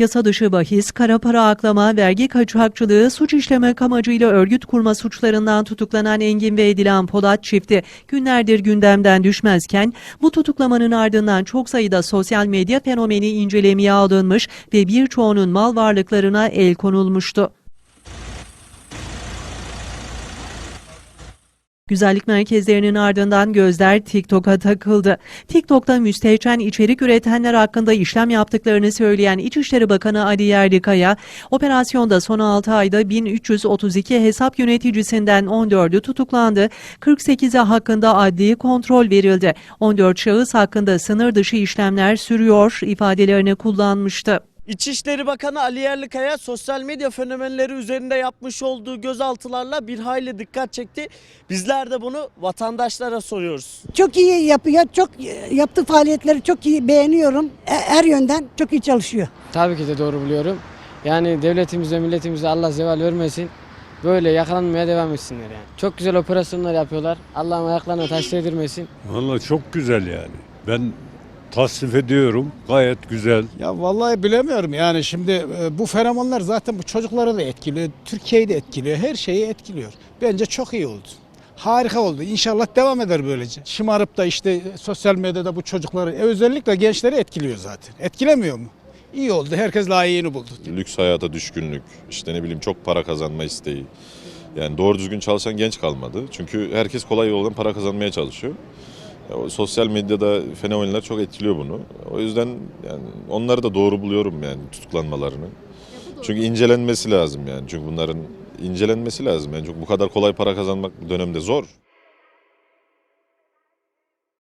Yasa dışı bahis, kara para aklama, vergi kaçakçılığı, suç işlemek amacıyla örgüt kurma suçlarından tutuklanan Engin ve Edilen Polat çifti günlerdir gündemden düşmezken bu tutuklamanın ardından çok sayıda sosyal medya fenomeni incelemeye alınmış ve birçoğunun mal varlıklarına el konulmuştu. Güzellik merkezlerinin ardından gözler TikTok'a takıldı. TikTok'ta müstehcen içerik üretenler hakkında işlem yaptıklarını söyleyen İçişleri Bakanı Ali Yerlikaya, operasyonda son 6 ayda 1332 hesap yöneticisinden 14'ü tutuklandı, 48'e hakkında adli kontrol verildi. 14 şahıs hakkında sınır dışı işlemler sürüyor ifadelerini kullanmıştı. İçişleri Bakanı Ali Yerlikaya sosyal medya fenomenleri üzerinde yapmış olduğu gözaltılarla bir hayli dikkat çekti. Bizler de bunu vatandaşlara soruyoruz. Çok iyi yapıyor. Çok yaptığı faaliyetleri çok iyi beğeniyorum. E- Her yönden çok iyi çalışıyor. Tabii ki de doğru buluyorum. Yani devletimize, milletimize Allah zeval vermesin. Böyle yakalanmaya devam etsinler yani. Çok güzel operasyonlar yapıyorlar. Allah'ın ayaklarına taş değdirmesin. Vallahi çok güzel yani. Ben tasnif ediyorum. Gayet güzel. Ya vallahi bilemiyorum yani şimdi e, bu fenomenler zaten bu çocukları da etkiliyor, Türkiye'yi de etkiliyor, her şeyi etkiliyor. Bence çok iyi oldu. Harika oldu. İnşallah devam eder böylece. Şımarıp da işte sosyal medyada bu çocukları, e, özellikle gençleri etkiliyor zaten. Etkilemiyor mu? İyi oldu. Herkes layığını buldu. Lüks hayata düşkünlük, işte ne bileyim çok para kazanma isteği. Yani doğru düzgün çalışan genç kalmadı. Çünkü herkes kolay yoldan para kazanmaya çalışıyor. O sosyal medyada fenomenler çok etkiliyor bunu. O yüzden yani onları da doğru buluyorum yani tutuklanmalarını. Çünkü incelenmesi lazım yani. Çünkü bunların incelenmesi lazım. Yani çünkü bu kadar kolay para kazanmak dönemde zor.